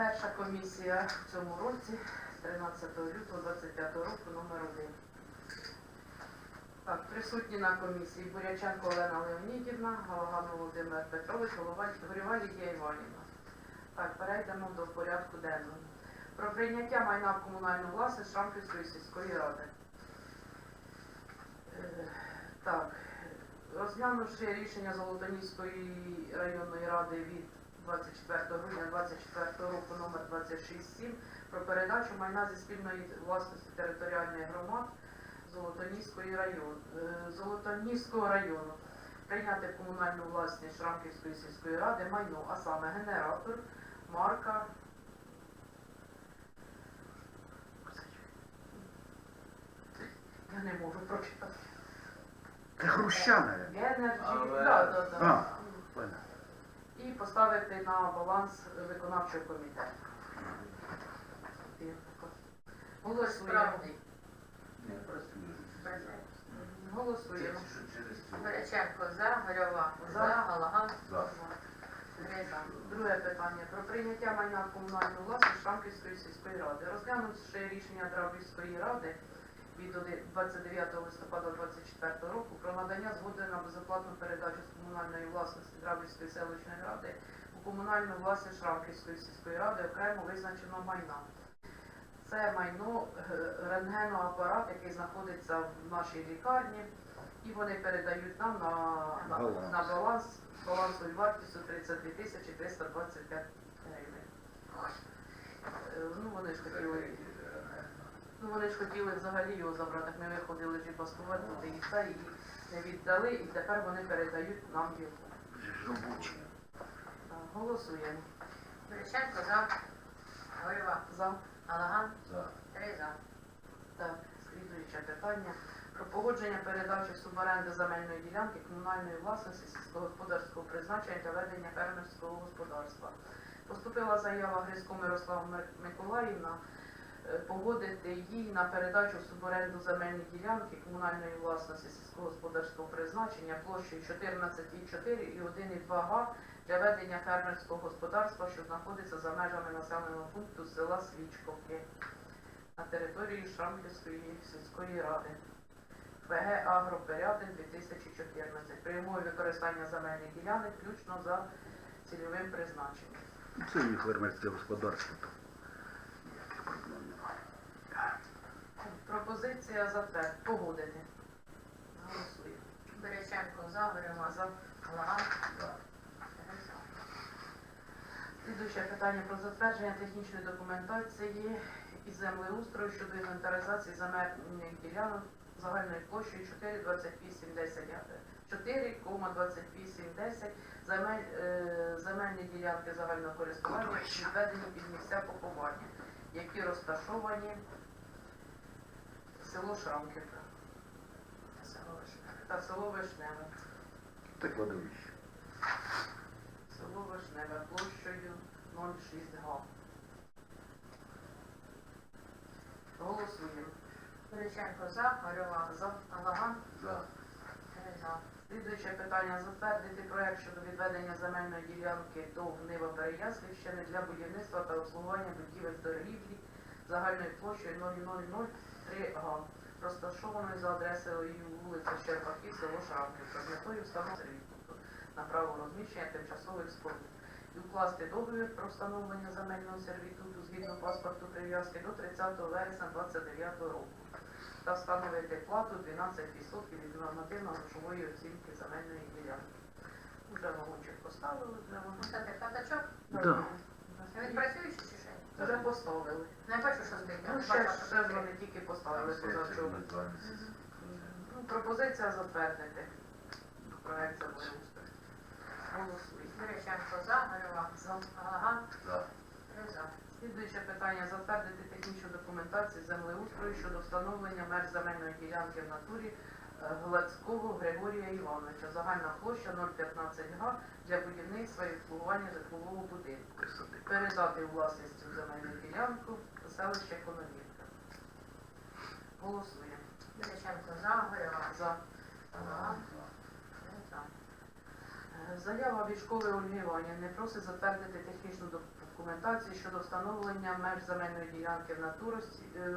Перша комісія в цьому році, 13 лютого 25 року, номер 1. Так, присутні на комісії Буряченко Олена Леонідівна, Галаган Володимир Петрович, Горєва Лідія Іванівна. Так, перейдемо до порядку денного. Про прийняття майна в комунальну власність Шрамківської сільської ради. Е, Так, розглянувши рішення Золотоніської районної ради від 24 грудня 24 року номер 267 про передачу майна зі спільної власності територіальних громад Золотоніської району, Золотоніського району прийняти в комунальну власність Шрамківської сільської ради майно, а саме генератор, марка. Я не можу прочитати. Це Хрущана. Energy, Але- да, да, да. А, понятно. І поставити на баланс виконавчого комітету. Голосуємо. Ні, працює. Голосуємо. Береченко за, Горьова За. Галаган За. три за. Друге питання про прийняття майна в комунальну власність Шамківської сільської ради. Розглянувши рішення Дравівської ради від 29 листопада 2024 року про надання згоди на безоплатну передачу з комунальної власності Дравівської селищної ради у комунальну власність Шрамківської сільської ради окремо визначено майна. Це майно е, рентгеноапарат, який знаходиться в нашій лікарні, і вони передають нам на, на, Баланс. на баланс балансовою вартістю 32 тисячі 325 гривень. Е, Ну вони ж хотіли, ну вони ж хотіли взагалі його забрати, як ми виходили ж і бастувати туди і все, і не віддали, і тепер вони передають нам його. Так, Голосуємо. Береченко за, Горьова За. Галаган За. три за. Так, слідуюче питання. Про погодження передачі суборенди земельної ділянки комунальної власності сільськогосподарського призначення та ведення фермерського господарства. Поступила заява Грицько Мирослава Миколаївна погодити їй на передачу в суборенду земельної ділянки комунальної власності сільськогосподарського призначення площею 14,4 і 1,2 га для ведення фермерського господарства, що знаходиться за межами населеного пункту села Свічковки на території Шрамківської сільської ради. ПГ Агропорядок 2014. Прямое використання земельних ділянок включно за цільовим призначенням. Це їх фермерське господарство. Пропозиція затверд. Погодити. Голосуємо. Береченко за, Горьова За. Галаган За. Слідуюче питання про затвердження технічної документації із землеустрою щодо інвентаризації земельних ділянок загальною площею 4,2810 4,2810 земель, е, земельні ділянки загального користування відведені під місця поховання, які розташовані село Шамківка та село Вишневе. Та кладовище. Село Вишневе площею 06 га. Голосуємо. Величенко за, Горьова за, Алаган за. за. Слідуюче питання затвердити проект щодо відведення земельної ділянки до Гнива Переяслівщини для будівництва та обслуговування будівель торгівлі загальною площею 0,00 3А, розташованої за адресою вулиця Щербаків, село Шавківка, з метою встановлення на право розміщення тимчасових споруд і укласти договір про встановлення земельного сервітуту згідно паспорту прив'язки до 30 вересня 29 року та встановити плату 12% від нормативно-грошової оцінки земельної ділянки. Вже вагончик поставили, вже воно. Да. Він працюючий чи вже поставили. Не бачу, що стоїть. Ну, ще, бачу, ще ж вони тільки поставили позавчора. Ну, пропозиція затвердити. Проект землеустрою. Голосуємо. Береченко за, Горьова За. Галаган За. три за. Слідуюче питання затвердити технічну документацію землеустрою щодо встановлення меж земельної ділянки в натурі е, Глацького Григорія Івановича. Загальна площа 0,15 га для будівництва і обслуговування житлового будинку. Передати у власність цю земельну ділянку селище Кононівка. Голосуємо. Береченко за, За. Галаган. Заява від школи Ольги Іванівни просить затвердити технічну документацію щодо встановлення меж земельної ділянки в, натурості, е,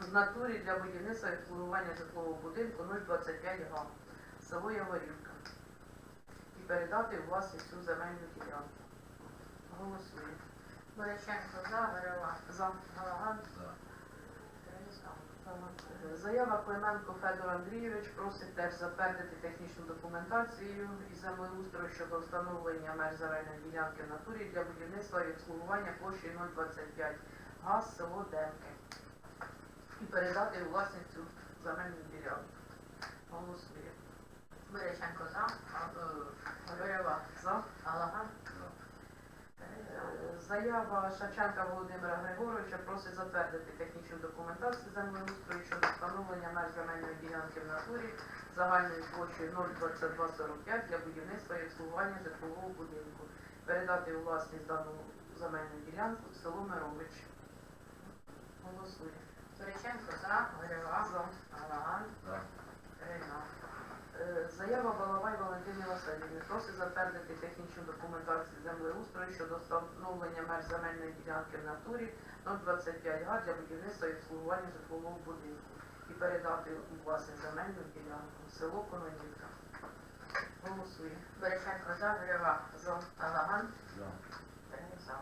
в натурі для будівництва і обслуговування житлового будинку 025 га, село Яворівка. І передати у власність цю земельну ділянку. Голосуємо. Боряченко за, Грива. За. Галаган. За. Заява Клименко Федор Андрійович просить теж затвердити технічну документацію із землеустрою щодо встановлення меж земельної ділянки в натурі для будівництва і обслуговування площею 025 газ село Демки і передати у власність цю земельну ділянку. Голосує. Боряченко за, Грива. За. Галаган. Заява Шевченка Володимира Григоровича просить затвердити технічну документацію землеустрою щодо встановлення меж земельної ділянки в натурі загальною площею 02245 для будівництва і обслуговування житлового будинку. Передати у власність дану земельну ділянку в село Мирович. Голосує. Боряченко за, Грива. За. Галаган. Е, Заява Балавай Валентини просить затвердити технічну документацію землеустрою щодо встановлення меж земельної ділянки в натурі 025 га для будівництва і обслуговування житлового будинку і передати у власність земельну ділянку село Кононівка. Голосує. Боряченко за, Грива. За. Три за.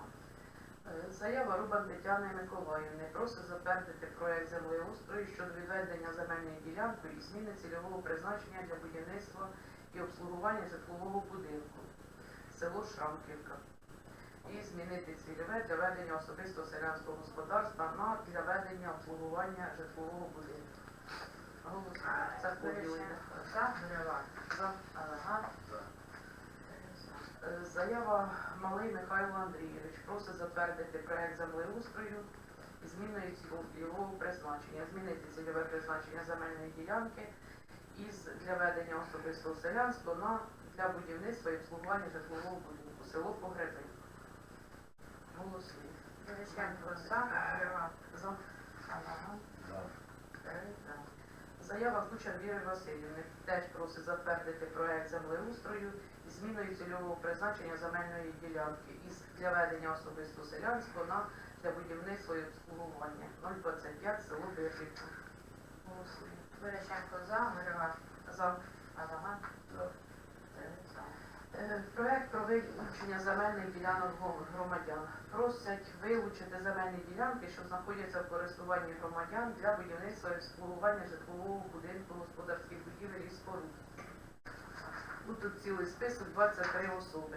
Е, Заява Рубан Тетяни Миколаївни просить затвердити проект землеустрою щодо відведення земельної ділянки і зміни цільового призначення для будівництва і обслуговування житлового будинку. Село Шрамківка. І змінити цільове для ведення особистого селянського господарства на для ведення обслуговування житлового будинку. Голосуємо. Це поділення. За. За. За. За. Е, Заява Малий Михайло Андрійович просить затвердити проект землеустрою і зміною цільового призначення, змінити цільове призначення земельної ділянки із для ведення особистого селянства на для будівництва і обслуговування житлового будинку, село Погреби. Голосує. Боряченко за, Грива. За. Галаган. За. Заява Кучер Віри Васильівни теж просить затвердити проект землеустрою і зміною цільового призначення земельної ділянки із для ведення особистого селянства на для будівництва і обслуговування 025 село Биржівка. Голосує. Боряченко за, Грива. За. Три за. Е, Проект про вилучення земельних ділянок громадян. Просять вилучити земельні ділянки, що знаходяться в користуванні громадян для будівництва і обслуговування житлового будинку, господарських будівель і споруд. Ну, Тут цілий список 23 особи.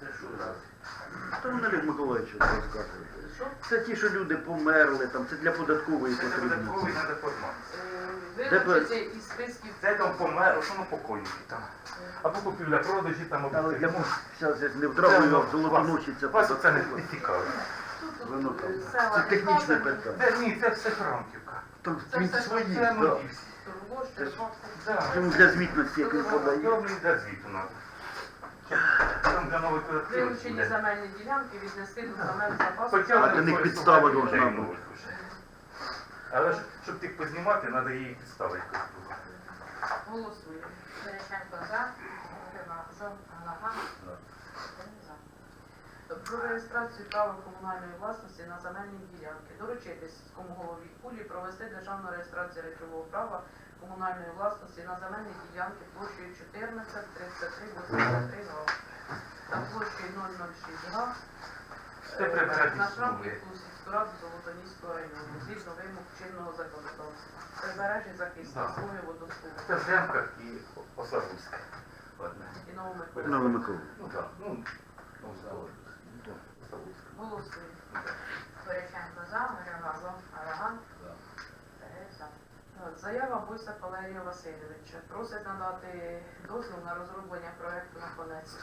Це що? Та ну, Олег Миколаївич розказує. Це ті, що люди померли, там, це для податкової Це потрібно. додатковий треба формат. Е, Де Вилучити із списків Це там помер, що на покойники там. Або купівля продажі там, або Але це. для вся це не втравлює, а золотоночі це Вас оце не, не цікаво. Тут, Воно там. е, села Це технічне питання. Де ні, це все Франківка. Там Це він все свої, Це да. всі. Тургош, Тернопіль. Да. Йому для звітності, як він подає. Добре, для звіту надо. Там для нових колективів Вилучені земельні ділянки віднести до земель запасу. А для них підстава должна бути. Але ж, щоб тих познімати, треба її підставити. якось було. Голосуємо. Боряченко за. Про реєстрацію права комунальної власності на земельні ділянки. Доручити сільському голові кулі провести державну реєстрацію речового права комунальної власності на земельні ділянки площею 14, 33, 83 га та площею 006 га на суми. Шрамківську Золотоніського району згідно вимог чинного законодавства. Прибережні захисні Да. смуги водослуги Це в Демках і Осавузьке. І новими Ну так, ну, ну. Голосуємо. Боряченко за, Грива. Галаган. За. Три за. Так, Заява Бойса Валерія Васильовича. Просить надати дозвіл на розроблення проекту на конець.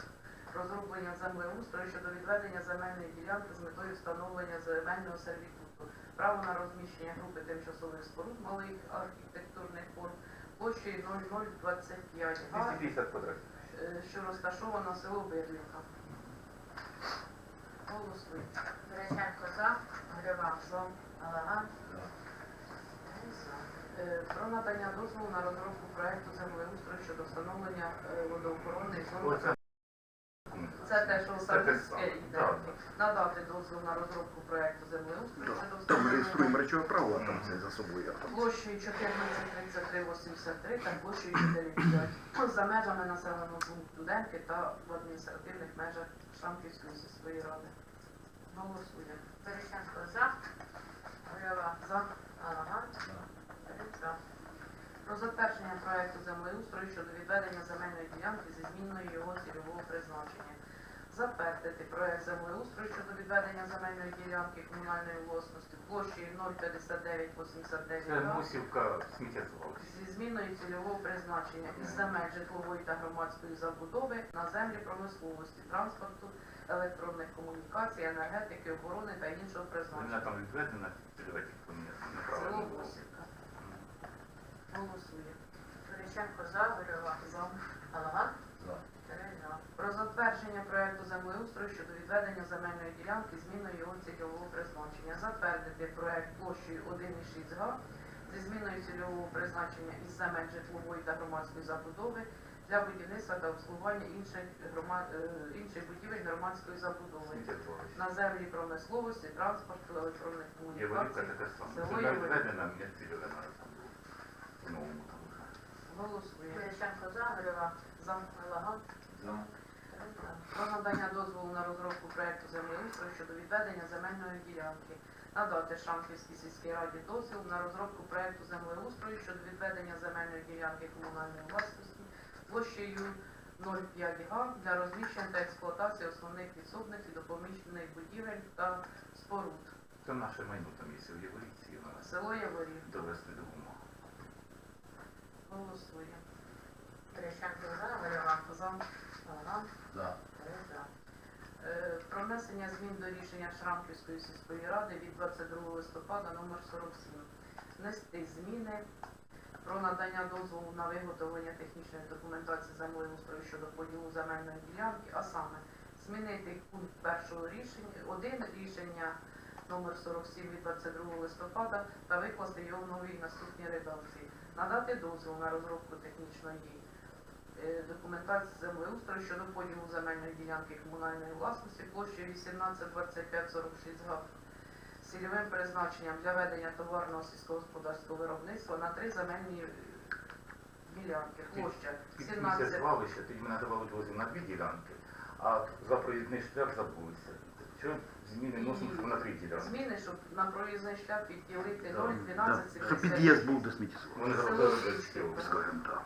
Розроблення землеустрою щодо відведення земельної ділянки з метою встановлення земельного сервітуту. Право на розміщення групи тимчасових споруд малих архітектурних форм площею 0025 га, 250 квадратів. е, що розташовано село Бирлівка. Голосуємо. Боряченко за, Грива. За. Галаган. Е, Про надання дозволу на розробку проекту землеустрою щодо встановлення е, водоохоронних зон. Оце Це те, що йде. так. Надати дозвіл на розробку проекту землеустрою щодо Там реєструємо речове право, а там це за собою. а там площею 143383 та площею 4,5 за межами населеного пункту Демки та в адміністративних межах Шамківської сільської ради. Голосуємо. Борисенко за. Грива. За. Три. Про затвердження проекту землеустрою щодо відведення земельної ділянки зі зміною його цільового призначення. Затвердити проект землеустрою щодо відведення земельної ділянки комунальної власності площею 05989 га Мусівка сміттєзвалища. зі зміною цільового призначення із земель житлової та громадської забудови на землі промисловості, транспорту, електронних комунікацій, енергетики, оборони та іншого Вона призначення. там відведена, підведені Село неправильно було. Косівка. Голосує. Борисенко за. Грива. За. Галаган. За. Про затвердження проекту землеустрою щодо відведення земельної ділянки зміною його цільового призначення. Затвердити проект площею 1,6 га зі зміною цільового призначення із земель житлової та громадської забудови для будівництва та обслуговування інших, грома- е, інших будівель громадської забудови на землі промисловості, транспорту, електронних комунікацій. така сама. Село Це На там було. В новому. Голосує. За. Грива. За. Галаган. За. Про надання дозволу на розробку проекту землеустрою щодо відведення земельної ділянки. Надати Шамківській сільській раді дозвіл на розробку проекту землеустрою щодо відведення земельної ділянки комунальної власності площею 0,5 га для розміщення та експлуатації основних підсобних і допоміжних будівель та споруд. Це наше майно там є в Єволіції, Село Яворів. довести до ума. Голосує. Борисенко за. Грива. За. Галаган. За. Три за. Е, Про внесення змін до рішення Шрамківської сільської ради від 22 листопада номер 47. Внести зміни про надання дозволу на виготовлення технічної документації землеустрою щодо поділу земельної ділянки, а саме змінити пункт першого рішення, один рішення номер 47 від 22 листопада та викласти його в новій наступній редакції. Надати дозвіл на розробку технічної е, документації землеустрою щодо поділу земельної ділянки комунальної власності площею 182546 га з цільовим призначенням для ведення товарного сільськогосподарського виробництва на три земельні ділянки. Площа Під 17 сміттєзвалище тоді ми надавали дозвіл на дві ділянки, а за проїзний шлях забулися. Що зміни носимо що на три ділянки? зміни, щоб на проїзний шлях підділити Да, 0,12 Да, Щоб під'їзд був до сміттєзвалища, Вони зробили Київське. дочки. скажімо так.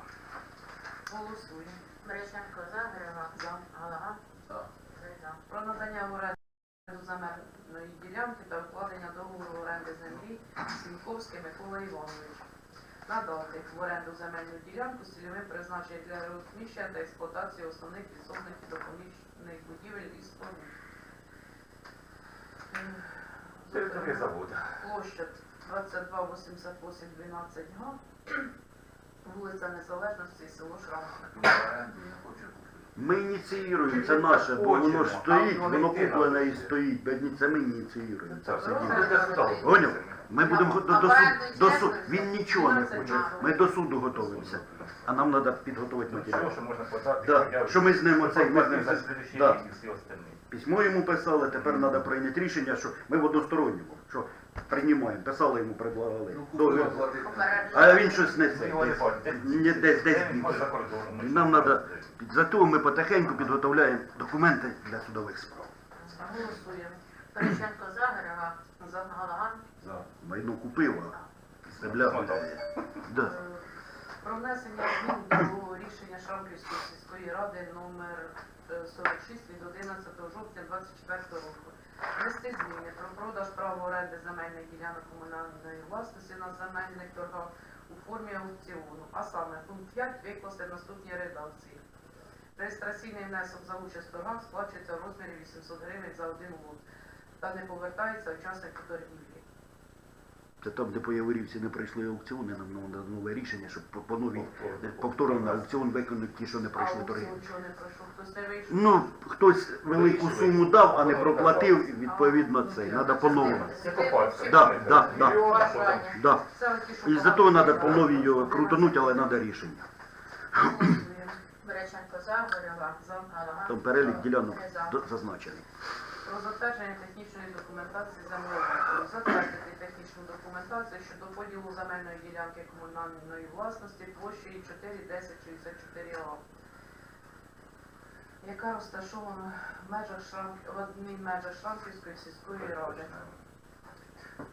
Голосуємо. Борисенко за. Грива. За. Три за. Про надання в оренду земельної ділянки та укладення договору оренди землі Сіньковський Микола Іванович. Надати в оренду земельну ділянку з цільовим призначенням для розміщення та експлуатації основних підсобних і допоміжних будівель і споруд. Територія заводу. Площа 2288 12 га. Вулиця Незалежності, село купити. Ми ініціюємо, це наше, бо воно ж стоїть, воно куплене і стоїть. Бедні, це ми ініціюємо. Це все діло. Поняв? Ми будемо до, до, суду, до суду. Він нічого не хоче. Ми до суду готуємося. А нам треба підготувати Ну, матеріал. Що, що можна подати? Да, що ми з ним оцей- ми з ним да. і всі остальні. Письмо йому писали, тепер треба прийняти рішення, що ми в односторонньому, що приймаємо. Писали йому, предлагали. Ну, Договір. купила. А він щось не це. Десь, десь, десь більше. нам треба, зато ми потихеньку підготовляємо документи для судових справ. Голосуємо. Борисенко за. Грива. За. Галаган. Майно купив, а земля гуляє. Да. Е, Про внесення змін до рішення Шрамківської сільської ради номер 46 від 11 жовтня 24 року. Внести зміни про продаж права оренди земельних ділянок комунальної власності на земельних торгах у формі аукціону. А саме пункт 5 викласти в наступній редакції. Реєстраційний внесок за участь в торгах сплачується в розмірі 800 гривень за один лот та не повертається учаснику торгівлі. Це там, де по Яворівці не пройшли аукціони, нам треба нове рішення, щоб по, по новій Повторно. на аукціон виконати ті, що не пройшли торги. чого не пройшов? Хтось не вийшов? Ну, хтось велику суму дав, а не проплатив, відповідно це. Треба. Це по. Да, да, да. Да. Це І за того треба по новій його крутанути, але треба рішення. Береченко за. Галаган. Там перелік ділянок зазначений. Про затвердження технічної документації землеустрою. Затвердити технічну документацію щодо поділу земельної ділянки комунальної власності площею 41064 А, яка розташована в межах Шрам... в одній межах Шрамківської сільської ради.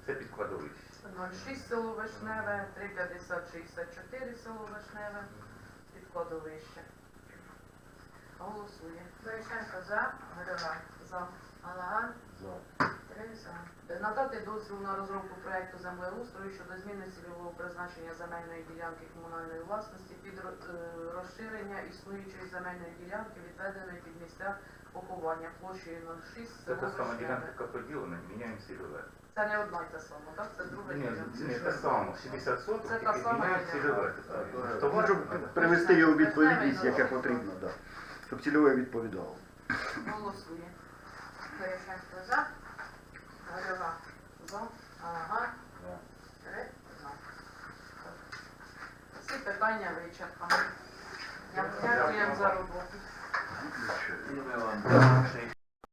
Це під кладовище. 06 село Вишневе, 35064 село Вишневе, під кладовище. Голосує. Береченко за, Горюга, За. Галаган. За. Три за. Надати дозвіл на розробку проекту землеустрою щодо зміни цільового призначення земельної ділянки комунальної власності під е, розширення існуючої земельної ділянки, відведеної під місця поховання площею 06 Це та сама ділянка, яка поділена, міняємо цільове. Це не одна й та сама, так? Це друга Ні, ділянка. це не те саме, 60 соток, Це та тільки сама міняємо ділянка. цільове. Ну, щоб привести його у відповідність, яке потрібно, да. щоб цільове відповідало. Голосує. Береченко за, Горюга, За. Галаган. Три за. Всі питання вичерпані. Дякую за роботу. І вам